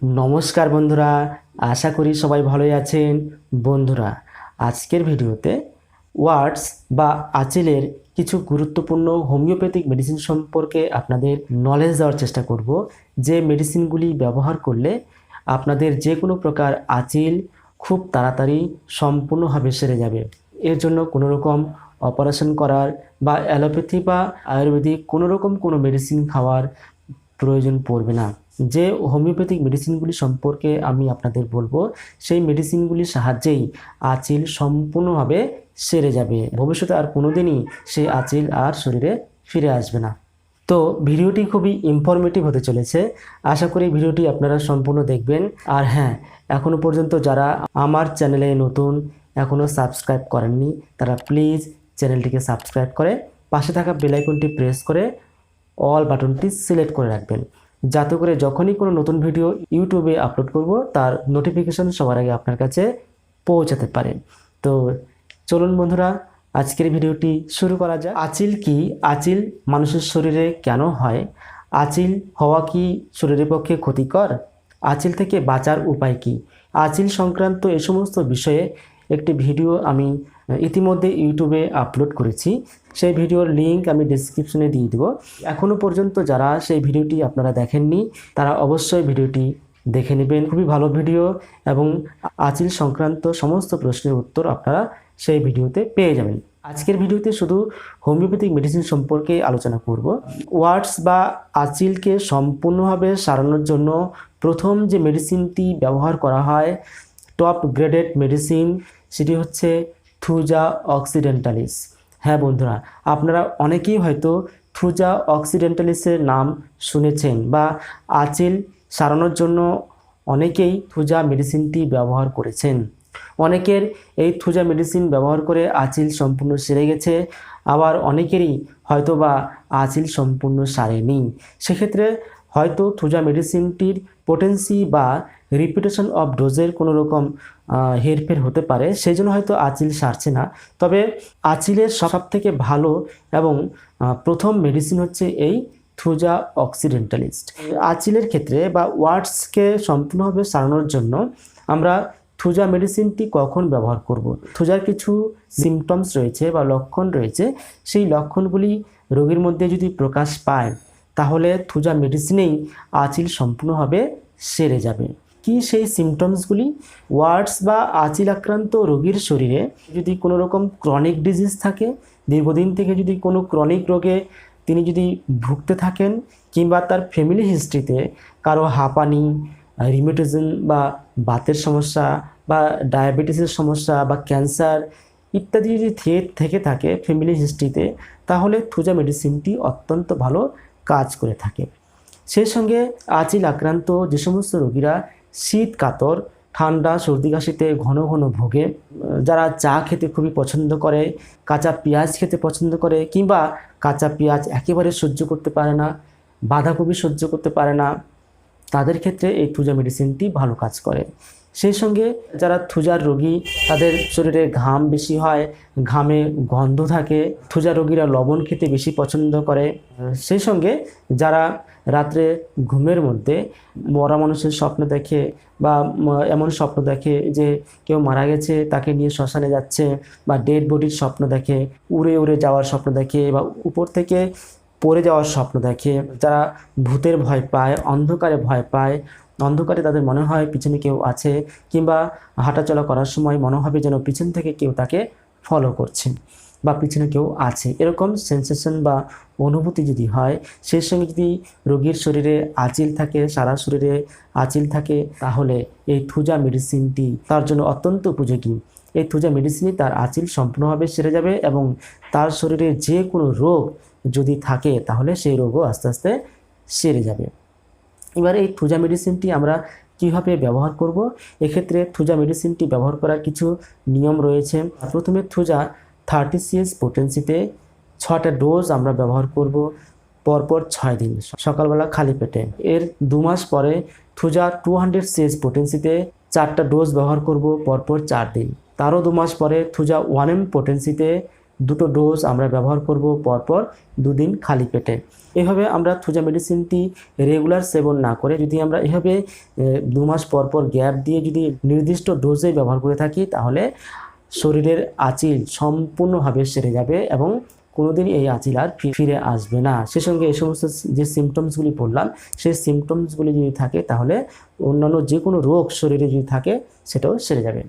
নমস্কার বন্ধুরা, আশা করি সবাই ভালোই আছেন। বন্ধুরা, আজকের ভিডিওতে ওয়ার্ডস বা আচিলের কিছু গুরুত্বপূর্ণ হোমিওপ্যাথিক মেডিসিন সম্পর্কে আপনাদের নলেজ দেওয়ার চেষ্টা করব। যে মেডিসিনগুলি ব্যবহার করলে আপনাদের যে কোনো প্রকার আঁচিল খুব তাড়াতাড়ি সম্পূর্ণভাবে সেরে যাবে। এর জন্য কোনো রকম অপারেশন করার বা অ্যালোপ্যাথি বা আয়ুর্বেদিক কোনো রকম কোনো মেডিসিন খাওয়ার প্রয়োজন পড়বে না। যে হোমিওপ্যাথিক মেডিসিনগুলি সম্পর্কে আমি আপনাদের বলব, সেই মেডিসিনগুলির সাহায্যেই আচিল সম্পূর্ণভাবে সেরে যাবে। ভবিষ্যতে আর কোনোদিনই সেই আচিল আর শরীরে ফিরে আসবে না। তো ভিডিওটি খুবই ইনফরমেটিভ হতে চলেছে। আশা করি ভিডিওটি আপনারা সম্পূর্ণ দেখবেন। আর হ্যাঁ এখনও পর্যন্ত যারা আমার চ্যানেলে নতুন এখনও সাবস্ক্রাইব করেননি, তারা প্লিজ চ্যানেলটিকে সাবস্ক্রাইব করে পাশে থাকা বেলাইকনটি প্রেস করে অল বাটনটি সিলেক্ট করে রাখবেন। যাতে করে যখনই কোনো নতুন ভিডিও ইউটিউবে আপলোড করব, তার নোটিফিকেশন সবার আগে আপনার কাছে পৌঁছাতে পারে। তো চলুন বন্ধুরা, আজকের ভিডিওটি শুরু করা যাক। আচিল কি? আচিল মানুষের শরীরে কেন হয়? আচিল হওয়া কি শরীরের পক্ষে ক্ষতিকর? আচিল থেকে বাঁচার উপায় কি? আচিল সংক্রান্ত এ সমস্ত বিষয়ে একটি ভিডিও আমি ইতিমধ্যে ইউটিউবে আপলোড করেছি। সেই ভিডিওর লিংক আমি ডিসক্রিপশনে দিয়ে দেবো। এখনও পর্যন্ত যারা সেই ভিডিওটি আপনারা দেখেননি, তারা অবশ্যই ভিডিওটি দেখে নেবেন। খুবই ভালো ভিডিও এবং আচিল সংক্রান্ত সমস্ত প্রশ্নের উত্তর আপনারা সেই ভিডিওতে পেয়ে যাবেন। আজকের ভিডিওতে শুধু হোমিওপ্যাথিক মেডিসিন সম্পর্কে আলোচনা করব। ওয়ার্ডস বা আচিলকে সম্পূর্ণভাবে সারানোর জন্য প্রথম যে মেডিসিনটি ব্যবহার করা হয় টপ গ্রেডেড মেডিসিন সেটি হচ্ছে থুজা অক্সিডেন্টালিস। হ্যাঁ বন্ধুরা, আপনারা অনেকেই হয়তো থুজা অক্সিডেন্টালিসের নাম শুনেছেন বা আচিল সারানোর জন্য অনেকেই থুজা মেডিসিনটি ব্যবহার করেছেন। অনেকের এই থুজা মেডিসিন ব্যবহার করে আচিল সম্পূর্ণ সেরে গেছে, আবার অনেকেরই হয়তো বা আচিল সম্পূর্ণ সারেনি। সেক্ষেত্রে হয়তো থুজা মেডিসিনটির পোটেন্সি বা রিপিটেশন অফ ডোজের কোনো রকম হেরফের হতে পারে। সেই জন্য হয়তো আচিল সারছে না। তবে আচিলের সব থেকে ভালো এবং প্রথম মেডিসিন হচ্ছে এই থুজা অক্সিডেন্টালিস্ট আচিলের ক্ষেত্রে বা ওয়ার্ডসকে সম্পূর্ণভাবে সারানোর জন্য আমরা থুজা মেডিসিনটি কখন ব্যবহার করব। থুজার কিছু সিমটমস রয়েছে বা লক্ষণ রয়েছে। সেই লক্ষণগুলি রোগীর মধ্যে যদি প্রকাশ পায় তাহলে থুজা মেডিসিনেই আচিল সম্পূর্ণভাবে সেরে যাবে। কি সেই সিমটমসগুলি ওয়ার্ডস বা আচিল আক্রান্ত রোগীর শরীরে যদি কোনো রকম ক্রনিক ডিজিজ থাকে, দীর্ঘদিন থেকে যদি কোনো ক্রনিক রোগে তিনি যদি ভুগতে থাকেন কিংবা তার ফ্যামিলি হিস্ট্রিতে কারও হাঁপানি রিমেটিজম বা বাতের সমস্যা বা ডায়াবেটিসের সমস্যা বা ক্যান্সার ইত্যাদি যদি থেকে থাকে ফ্যামিলি হিস্ট্রিতে তাহলে থুজা মেডিসিনটি অত্যন্ত ভালো কাজ করে থাকে। সেই সঙ্গে আচিল আক্রান্ত যে সমস্ত রোগীরা শীত, কাতর, ঠান্ডা, সর্দি কাশিতে ঘন ঘন ভোগে, যারা চা খেতে খুবই পছন্দ করে, কাঁচা পেঁয়াজ খেতে পছন্দ করে কিংবা কাঁচা পেঁয়াজ একেবারে সহ্য করতে পারে না, বাঁধাকপি সহ্য করতে পারে না, তাদের ক্ষেত্রে এই থুজা মেডিসিনটি ভালো কাজ করে। সেই সঙ্গে যারা থুজার রোগী, তাদের শরীরে ঘাম বেশি হয়, ঘামে গন্ধ থাকে, থুজা রোগীরা লবণ খেতে বেশি পছন্দ করে। সেই সঙ্গে যারা রাত্রে ঘুমের মধ্যে মরা মানুষের স্বপ্ন দেখে বা এমন স্বপ্ন দেখে যে কেউ মারা গেছে, তাকে নিয়ে শ্মশানে যাচ্ছে বা ডেড বডির স্বপ্ন দেখে, উড়ে উড়ে যাওয়ার স্বপ্ন দেখে বা উপর থেকে পড়ে যাওয়ার স্বপ্ন দেখে, যারা ভূতের ভয় পায়, অন্ধকারে ভয় পায় অন্ধকারে তাদের মনে হয় পিছনে কেউ আছে কিংবা হাঁটাচলা করার সময় মনে হবে যেন পিছন থেকে কেউ তাকে ফলো করছে বা পিছনে কেউ আছে। এরকম সেন্সেশন বা অনুভূতি যদি হয় সেই সঙ্গে যদি রোগীর শরীরে আচিল থাকে, সারা শরীরে আচিল থাকে, তাহলে এই থুজা মেডিসিনটি তার জন্য অত্যন্ত উপযোগী। এই থুজা মেডিসিনই তার আচিল সম্পূর্ণভাবে সেরে যাবে এবং তার শরীরে যে কোনো রোগ যদি থাকে, তাহলে সেই রোগও আস্তে আস্তে সেরে যাবে। এবার এই থুজা মেডিসিনটি আমরা কীভাবে ব্যবহার করব? এক্ষেত্রে থুজা মেডিসিনটি ব্যবহার করার কিছু নিয়ম রয়েছে। প্রথমে থুজা থার্টি সিএস পোটেন্সিতে ছটা ডোজ আমরা ব্যবহার করব, পরপর ছয় দিন, সকালবেলা খালি পেটে। এর দু মাস পরে থুজা টু হান্ড্রেড সিএস পোটেন্সিতে চারটা ডোজ ব্যবহার করব, পরপর চার দিন। তারও দু মাস পরে থুজা ওয়ান এম পোটেন্সিতে দুটো ডোজ আমরা ব্যবহার করব পরপর দুদিন খালি পেটে। এভাবে আমরা থুজা মেডিসিনটি রেগুলার সেবন না করে যদি আমরা এভাবে দু মাস পর পর গ্যাপ দিয়ে যদি নির্দিষ্ট ডোজে ব্যবহার করে থাকি, তাহলে শরীরের আঁচিল সম্পূর্ণভাবে সেরে যাবে এবং কোনোদিন এই আঁচিল আর ফিরে আসবে না। সে সঙ্গে এই সমস্ত যে সিমটমসগুলি বললাম সেই সিমটমসগুলি যদি থাকে, তাহলে অন্যান্য যে কোনো রোগ শরীরে যদি থাকে, সেটাও সেরে যাবে।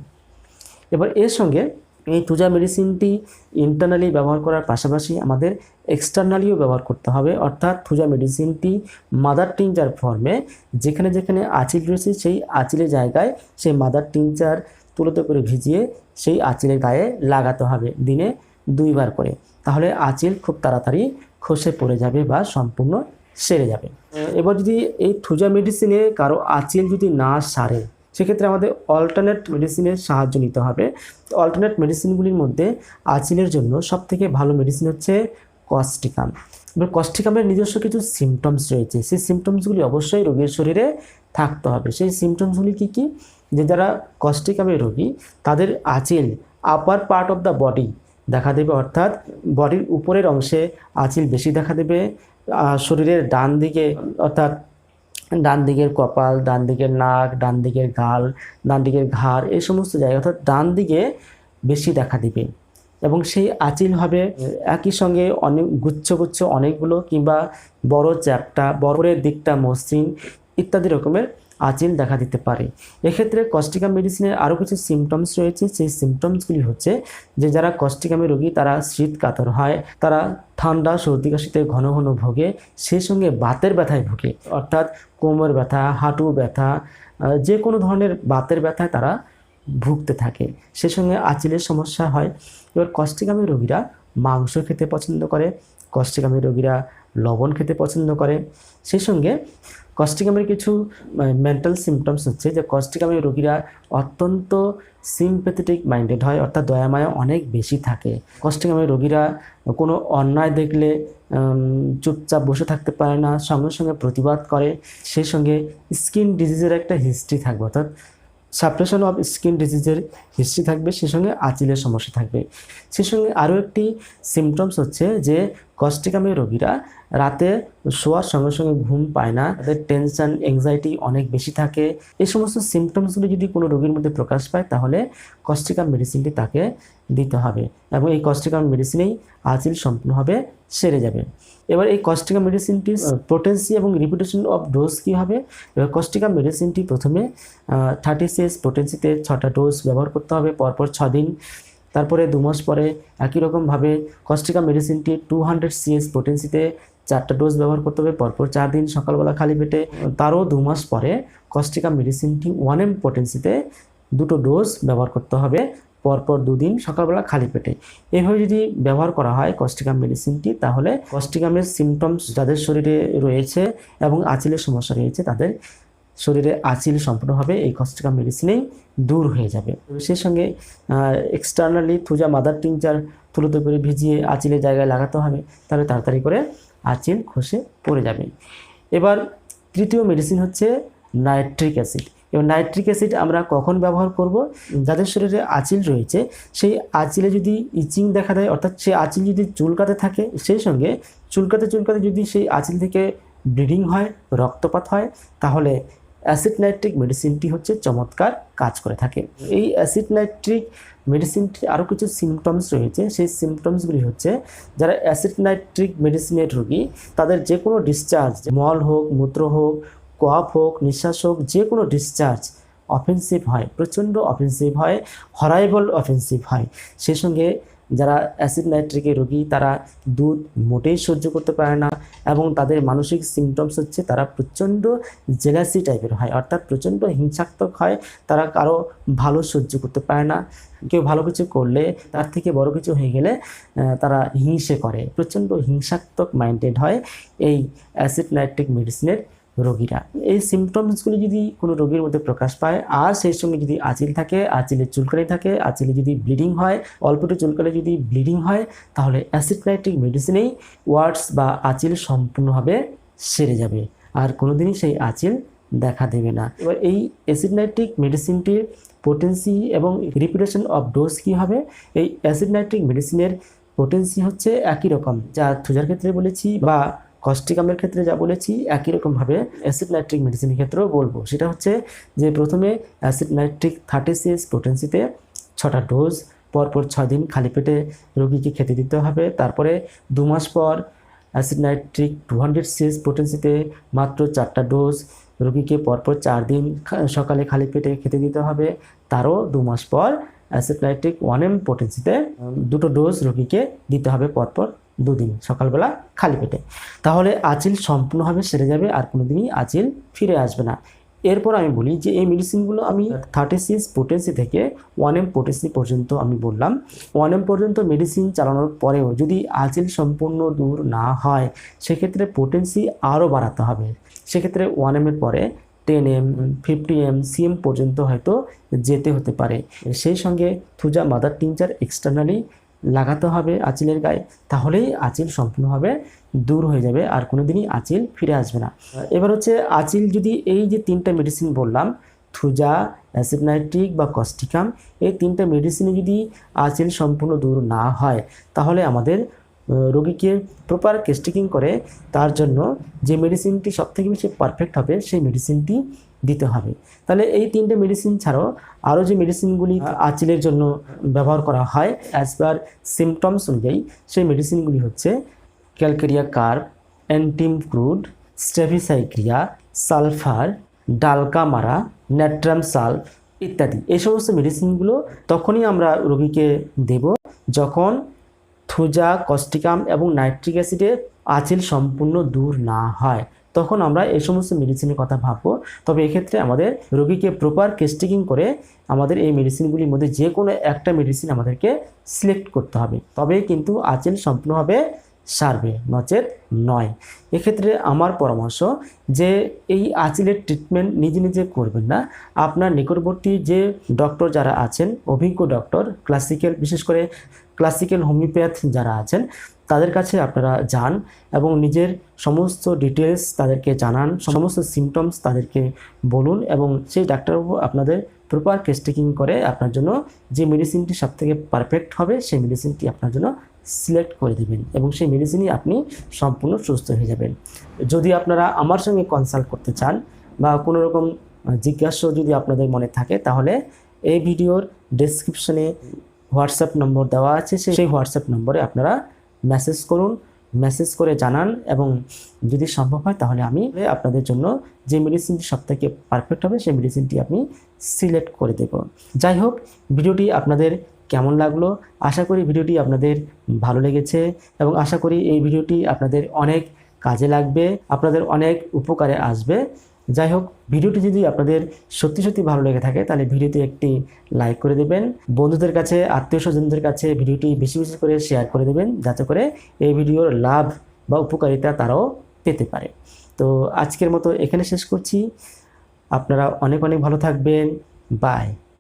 এবার এর সঙ্গে এই তুজা মেডিসিনটি ইন্টারনালি ব্যবহার করার পাশাপাশি আমাদের এক্সটার্নালিও ব্যবহার করতে হবে। অর্থাৎ থুজা মেডিসিনটি মাদার টিংচার ফর্মে যেখানে যেখানে আঁচিল রয়েছে সেই আঁচিলের জায়গায় সেই মাদার টিংচার তুলোতে করে ভিজিয়ে সেই আঁচিলের গায়ে লাগাতে হবে দিনে দুইবার করে। তাহলে আঁচিল খুব তাড়াতাড়ি খসে পড়ে যাবে বা সম্পূর্ণ সেরে যাবে। এবার যদি এই থুজা মেডিসিনে কারও আঁচিল যদি না সারে সেক্ষেত্রে আমাদের অল্টারনেট মেডিসিনের সাহায্য নিতে হবে। অল্টারনেট মেডিসিনগুলির মধ্যে আচিলের জন্য সবথেকে ভালো মেডিসিন হচ্ছে কস্টিকাম এবার কস্টিকামের নিজস্ব কিছু সিমটমস রয়েছে। সেই সিমটমসগুলি অবশ্যই রোগীর শরীরে থাকতে হবে। সেই সিমটমসগুলি কী কী? যে যারা কস্টিকামের রোগী, তাদের আচিল upper part of the body দেখা দেবে, অর্থাৎ বডির উপরের অংশে আঁচিল বেশি দেখা দেবে শরীরের ডান দিকে অর্থাৎ ডান দিকের কপাল ডান দিকের নাক ডান দিকের গাল ডান দিকের ঘাড়, এই সমস্ত জায়গা, অর্থাৎ ডান দিকে বেশি দেখা দিবে। এবং সেই আঁচিল হবে একই সঙ্গে অনেক গুচ্ছগুচ্ছ গুচ্ছ অনেকগুলো, কিংবা বড় চ্যাপটা, বড়ের দিকটা মসৃণ, ইত্যাদি রকমের আঁচিল দেখা দিতে পারে। এক্ষেত্রে কস্টিকাম মেডিসিনের আরও কিছু সিমটমস রয়েছে। সেই সিমটমসগুলি হচ্ছে যে যারা কস্টিকামের রোগী, তারা শীত কাতর হয়, তারা ঠান্ডা, সর্দি কাশিতে ঘন ঘন ভোগে সেই সঙ্গে বাতের ব্যথায় ভোগে। অর্থাৎ কোমর ব্যথা, হাঁটু ব্যথা যে কোনো ধরনের বাতের ব্যথায় তারা ভুগতে থাকে। সে সঙ্গে আঁচিলের সমস্যা হয়। এবার কষ্টিকামী রোগীরা মাংস খেতে পছন্দ করে, কষ্টিকামী রোগীরা লবণ খেতে পছন্দ করে। সেই সঙ্গে কষ্টিকামের কিছু মেন্টাল সিমটমস হচ্ছে যে কস্টিকামের রোগীরা অত্যন্ত সিম্পেথেটিক মাইন্ডেড হয়, অর্থাৎ দয়ামায়া অনেক বেশি থাকে। কস্টিকামের রোগীরা কোনো অন্যায় দেখলে চুপচাপ বসে থাকতে পারে না, সঙ্গে সঙ্গে প্রতিবাদ করে। সেই সঙ্গে স্কিন ডিজিজের একটা হিস্ট্রি থাকবে, অর্থাৎ সাপ্রেশন অফ স্কিন ডিজিজের হিস্ট্রি থাকবে সে সঙ্গে আঁচিলের সমস্যা থাকবে। সে সঙ্গে আরও একটি সিমটমস হচ্ছে যে কষ্টিকামের রোগীরা রাতে শোয়ার সঙ্গে সঙ্গে ঘুম পায় না, তাদের টেনশন এংজাইটি অনেক বেশি থাকে। এই সমস্ত সিমটমসগুলি যদি কোনো রোগীর মধ্যে প্রকাশ পায়, তাহলে কষ্টিকাম মেডিসিনটি তাকে দিতে হবে। এবং এই কষ্টিকাম মেডিসিনেই আঁচিল সম্পূর্ণভাবে সেরে যাবে। এবার এই কস্টিকা মেডিসিনটির পোটেন্সি এবং রিপিটেশন অফ ডোজ কী হবে? এবার কস্টিকা মেডিসিনটি প্রথমে থার্টি সিএস পোটেন্সিতে ছটা ডোজ ব্যবহার করতে হবে, পরপর দিন। তারপরে দু মাস পরে একই রকমভাবে কস্টিকা মেডিসিনটি টু হান্ড্রেড সিএস পোটেন্সিতে চারটা ডোজ ব্যবহার করতে হবে, পরপর চার দিন সকালবেলা খালি পেটে। তারও দু মাস পরে কস্টিকা মেডিসিনটি ওয়ান এম পোটেন্সিতে দুটো ডোজ ব্যবহার করতে হবে পরপর দুদিন সকালবেলা খালি পেটে। এভাবে যদি ব্যবহার করা হয় কস্টিকাম মেডিসিনটি, তাহলে কস্টিকামের সিমটমস যাদের শরীরে রয়েছে এবং আঁচিলের সমস্যা রয়েছে, তাদের শরীরে আঁচিল সম্পূর্ণভাবে এই কস্টিকাম মেডিসিনেই দূর হয়ে যাবে। সেই সঙ্গে এক্সটার্নালি থুজা মাদার টিংচার তুলোতে করে ভিজিয়ে আঁচিলের জায়গায় লাগাতে হবে, তাহলে তাড়াতাড়ি করে আঁচিল খসে পড়ে যাবে। এবার তৃতীয় মেডিসিন হচ্ছে নাইট্রিক অ্যাসিড এবার নাইট্রিক অ্যাসিড আমরা কখন ব্যবহার করব? যাদের শরীরে আঁচিল রয়েছে, সেই আঁচিলে যদি ইচিং দেখা দেয়, অর্থাৎ সেই আঁচিল যদি চুলকাতে থাকে, সেই সঙ্গে চুলকাতে চুলকাতে যদি সেই আঁচিল থেকে ব্লিডিং হয়, রক্তপাত হয়, তাহলে অ্যাসিড নাইট্রিক মেডিসিনটি হচ্ছে চমৎকার কাজ করে থাকে। এই অ্যাসিড নাইট্রিক মেডিসিনটি আরও কিছু সিমটমস রয়েছে। সেই সিমটমসগুলি হচ্ছে, যারা অ্যাসিড নাইট্রিক মেডিসিনের রোগী, তাদের যে কোনো ডিসচার্জ মল হোক, মূত্র হোক কফ হোক, নিঃশ্বাস হোক যে কোনো ডিসচার্জ অফেন্সিভ হয়, প্রচণ্ড অফেন্সিভ হয় হরাইবল অফেন্সিভ হয়। সেই সঙ্গে যারা অ্যাসিড নাইট্রিকের রোগী, তারা দুধ মোটেই সহ্য করতে পারে না এবং তাদের মানসিক সিমটমস হচ্ছে তারা প্রচণ্ড জেলাসি টাইপের হয়, অর্থাৎ প্রচণ্ড হিংসাত্মক হয়, তারা কারও ভালো সহ্য করতে পারে না। কেউ ভালো কিছু করলে, তার থেকে বড় কিছু হয়ে গেলে তারা হিংসে করে, প্রচণ্ড হিংসাত্মক মাইন্ডেড হয় এই অ্যাসিড নাইট্রিক মেডিসিনের রোগীরা। এই সিমটমসগুলি যদি কোনো রোগীর মধ্যে প্রকাশ পায়, আর সেই সঙ্গে যদি আঁচিল থাকে আঁচিলে চুলকানি থাকে, আঁচিলে যদি ব্লিডিং হয়, অল্প একটু চুলকালে যদি ব্লিডিং হয়, তাহলে অ্যাসিডনাইট্রিক মেডিসিনেই ওয়ার্ডস বা আঁচিল সম্পূর্ণভাবে সেরে যাবে। আর কোনোদিনই সেই আঁচিল দেখা দেবে না। এবার এই অ্যাসিডনাইট্রিক মেডিসিনটির পোটেন্সি এবং রিপিটেশন অফ ডোজ কী হবে? এই অ্যাসিডনাইট্রিক মেডিসিনের পোটেন্সি হচ্ছে একই রকম, যা থুজার ক্ষেত্রে বলেছি বা কস্টিকামের ক্ষেত্রে যা বলেছি, একই রকমভাবে অ্যাসিড নাইট্রিক মেডিসিনের ক্ষেত্রেও বলব। সেটা হচ্ছে যে প্রথমে অ্যাসিড নাইট্রিক থার্টি সিএস পোটেন্সিতে ছটা ডোজ পরপর ছয় দিন খালি পেটে রোগীকে খেতে দিতে হবে। তারপরে দু মাস পর acid nitric two hundred CS পোটেন্সিতে মাত্র চারটা ডোজ রোগীকে পরপর চার দিন সকালে খালি পেটে খেতে দিতে হবে। তারও দু মাস পর অ্যাসিড নাইট্রিক ওয়ান এম পোটেন্সিতে দুটো ডোজ রোগীকে দিতে হবে পরপর দুদিন সকালবেলা খালি পেটে। তাহলে আচিল সম্পূর্ণভাবে সেরে যাবে আর কোনোদিনই আচিল ফিরে আসবে না। এরপর আমি বলি যে এই মেডিসিনগুলো আমি থার্টি সিক্স পোটেন্সি থেকে ওয়ান এম পোটেন্সি পর্যন্ত আমি বললাম। ওয়ান এম পর্যন্ত মেডিসিন চালানোর পরেও যদি আচিল সম্পূর্ণ দূর না হয় সেক্ষেত্রে পোটেন্সি আরও বাড়াতে হবে। সেক্ষেত্রে ওয়ান এমের পরে ten M fifty M CM পর্যন্ত হয়তো যেতে হতে পারে। সেই সঙ্গে থুজা মাদার টিনচার এক্সটার্নালি লাগাতে হবে আঁচিলের গায়ে, তাহলেই আঁচিল সম্পূর্ণভাবে দূর হয়ে যাবে আর কোনোদিনই আঁচিল ফিরে আসবে না। এবার হচ্ছে আঁচিল যদি এই যে তিনটা মেডিসিন বললাম, থুজা অ্যাসিড নাইট্রিক বা কস্টিকাম এই তিনটা মেডিসিনে যদি আঁচিল সম্পূর্ণ দূর না হয়, তাহলে আমাদের রোগীকে প্রপার কেস্টিকিং করে, তার জন্য যে মেডিসিনটি সবথেকে বেশি পারফেক্ট হবে, সেই মেডিসিনটি দিতে হবে। তাহলে এই তিনটে মেডিসিন ছাড়াও আরও যে মেডিসিনগুলি আচিলের জন্য ব্যবহার করা হয় অ্যাজ পার সিমটমস অনুযায়ী সেই মেডিসিনগুলি হচ্ছে calcarea carb antim crude staphysagria sulphur dulcamara natrum sulph ইত্যাদি। এই সমস্ত মেডিসিনগুলো তখনই আমরা রোগীকে দেব যখন থুজা কস্টিকাম এবং নাইট্রিক অ্যাসিডের আঁচিল সম্পূর্ণ দূর না হয়। তখন আমরা এই সমস্ত মেডিসিনের কথা ভাববো। তবে এক্ষেত্রে আমাদের রোগীকে প্রপার কেস্টিকিং করে আমাদের এই মেডিসিনগুলির মধ্যে যে কোনো একটা মেডিসিন আমাদেরকে সিলেক্ট করতে হবে। তবেই কিন্তু আচেন সম্পূর্ণভাবে সারবে নচেত নয়। এক্ষেত্রে আমার পরামর্শ যে এই আচিলের ট্রিটমেন্ট নিজে নিজে করবেন না। আপনার নিকটবর্তী যে ডক্টর যারা আছেন, অভিজ্ঞ ডক্টর ক্লাসিক্যাল বিশেষ করে ক্লাসিক্যাল হোমিওপ্যাথ যারা আছেন, তাদের কাছে আপনারা যান এবং নিজের সমস্ত ডিটেলস তাদেরকে জানান, সমস্ত সিমটমস তাদেরকে বলুন এবং সেই ডাক্তারবাবু আপনাদের প্রপার কেস্টেকিং করে আপনার জন্য যে মেডিসিনটি সবথেকে পারফেক্ট হবে, সেই মেডিসিনটি আপনার জন্য সিলেক্ট করে দেবেন এবং সেই মেডিসিনই আপনি সম্পূর্ণ সুস্থ হয়ে যাবেন। যদি আপনারা আমার সঙ্গে কনসাল্ট করতে চান বা কোনো রকম জিজ্ঞাসা যদি আপনাদের মনে থাকে, তাহলে এই ভিডিওর ডেসক্রিপশনে হোয়াটসঅ্যাপ নম্বর দেওয়া আছে। সেই হোয়াটসঅ্যাপ নম্বরে আপনারা মেসেজ করুন মেসেজ করে জানান এবং যদি সম্ভব হয়, তাহলে আমি আপনাদের জন্য যে মেডিসিনটি সবথেকে পারফেক্ট হবে, সেই মেডিসিনটি আপনি সিলেক্ট করে দেব। যাই হোক, ভিডিওটি আপনাদের কেমন লাগল? আশা করি ভিডিওটি আপনাদের ভালো লেগেছে এবং আশা করি এই ভিডিওটি আপনাদের অনেক কাজে লাগবে, আপনাদের অনেক উপকারে আসবে। যাই হোক, ভিডিওটি যদি আপনাদের সত্যি সত্যি ভালো লেগে থাকে, তাহলে ভিডিওতে একটি লাইক করে দেবেন। বন্ধুদের কাছে আত্মীয় স্বজনদের কাছে ভিডিওটি বেশি বেশি করে শেয়ার করে দেবেন, যাতে করে এই ভিডিওর লাভ বা উপকারিতা তারাও পেতে পারে। তো আজকের মতো এখানে শেষ করছি। আপনারা অনেক অনেক ভালো থাকবেন। বাই।